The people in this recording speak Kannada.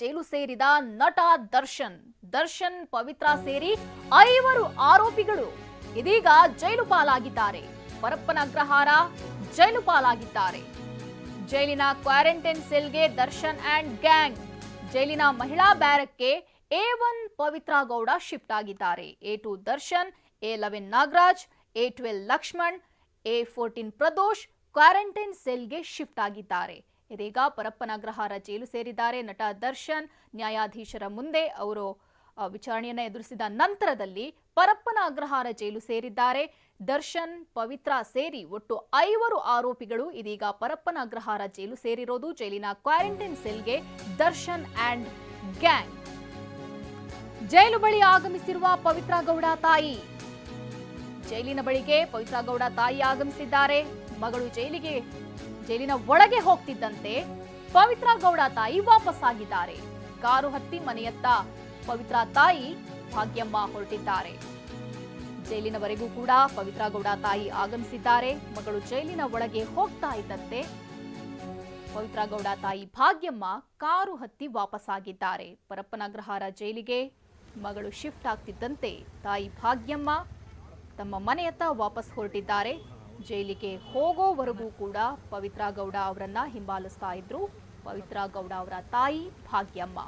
ಜೈಲು ಸೇರಿದ ನಟ ದರ್ಶನ್. ದರ್ಶನ್ ಪವಿತ್ರ ಸೇರಿ ಐವರು ಆರೋಪಿಗಳು ಇದೀಗ ಜೈಲು ಪಾಲಾಗಿದ್ದಾರೆ. ಪರಪ್ಪನ ಅಗ್ರಹಾರ ಜೈಲು ಪಾಲಾಗಿದ್ದಾರೆ. ಜೈಲಿನ ಕ್ವಾರಂಟೈನ್ ಸೆಲ್ಗೆ ದರ್ಶನ್ ಅಂಡ್ ಗ್ಯಾಂಗ್. ಜೈಲಿನ ಮಹಿಳಾ ಬ್ಯಾರಕ್ಗೆ A one Pavithra Gowda shift ಆಗಿದ್ದಾರೆ. A two Darshan, A eleven Nagaraj, A twelve Lakshman, A fourteen Pradosh quarantine ಸೆಲ್ಗೆ shift ಆಗಿದ್ದಾರೆ. ಇದೀಗ ಪರಪ್ಪನಗ್ರಹಾರ ಜೈಲು ಸೇರಿದ್ದಾರೆ ನಟ ದರ್ಶನ್. ನ್ಯಾಯಾಧೀಶರ ಮುಂದೆ ಅವರು ವಿಚಾರಣೆಯನ್ನು ಎದುರಿಸಿದ ನಂತರದಲ್ಲಿ ಪರಪ್ಪನ ಅಗ್ರಹಾರ ಜೈಲು ಸೇರಿದ್ದಾರೆ. ದರ್ಶನ್, ಪವಿತ್ರ ಸೇರಿ ಒಟ್ಟು ಐವರು ಆರೋಪಿಗಳು ಇದೀಗ ಪರಪ್ಪನ ಅಗ್ರಹಾರ ಜೈಲು ಸೇರಿರೋದು. ಜೈಲಿನ ಕ್ವಾರಂಟೈನ್ ಸೆಲ್ಗೆ ದರ್ಶನ್ ಅಂಡ್ ಗ್ಯಾಂಗ್. ಜೈಲು ಬಳಿ ಆಗಮಿಸಿರುವ ಪವಿತ್ರ ಗೌಡ ತಾಯಿ. ಜೈಲಿನ ಬಳಿಗೆ ಪವಿತ್ರ ಗೌಡ ತಾಯಿ ಆಗಮಿಸಿದ್ದಾರೆ. ಮಗಳು ಜೈಲಿಗೆ ಜೈಲಿನ ಒಳಗೆ ಹೋಗ್ತಿದ್ದಂತೆ ಪವಿತ್ರ ಗೌಡ ತಾಯಿ ವಾಪಸ್ ಆಗಿದ್ದಾರೆ. ಕಾರು ಹತ್ತಿ ಮನೆಯತ್ತ ಪವಿತ್ರ ತಾಯಿ ಭಾಗ್ಯಮ್ಮ ಹೊರಟಿದ್ದಾರೆ. ಜೈಲಿನವರೆಗೂ ಕೂಡ ಪವಿತ್ರ ಗೌಡ ತಾಯಿ ಆಗಮಿಸಿದ್ದಾರೆ. ಮಗಳು ಜೈಲಿನ ಒಳಗೆ ಹೋಗ್ತಾ ಇದ್ದಂತೆ ಪವಿತ್ರ ಗೌಡ ತಾಯಿ ಭಾಗ್ಯಮ್ಮ ಕಾರು ಹತ್ತಿ ವಾಪಸ್ ಆಗಿದ್ದಾರೆ. ಪರಪ್ಪನಗ್ರಹಾರ ಜೈಲಿಗೆ ಮಗಳು ಶಿಫ್ಟ್ ಆಗ್ತಿದ್ದಂತೆ ತಾಯಿ ಭಾಗ್ಯಮ್ಮ ತಮ್ಮ ಮನೆಯತ್ತ ವಾಪಸ್ ಹೊರಟಿದ್ದಾರೆ. ಜೈಲಿಗೆ ಹೋಗೋವರೆಗೂ ಕೂಡ ಪವಿತ್ರ ಗೌಡ ಅವರನ್ನ ಹಿಂಬಾಲಿಸ್ತಾ ಇದ್ರು. ಪವಿತ್ರ ಗೌಡ ಅವರ ತಾಯಿ ಭಾಗ್ಯಮ್ಮ.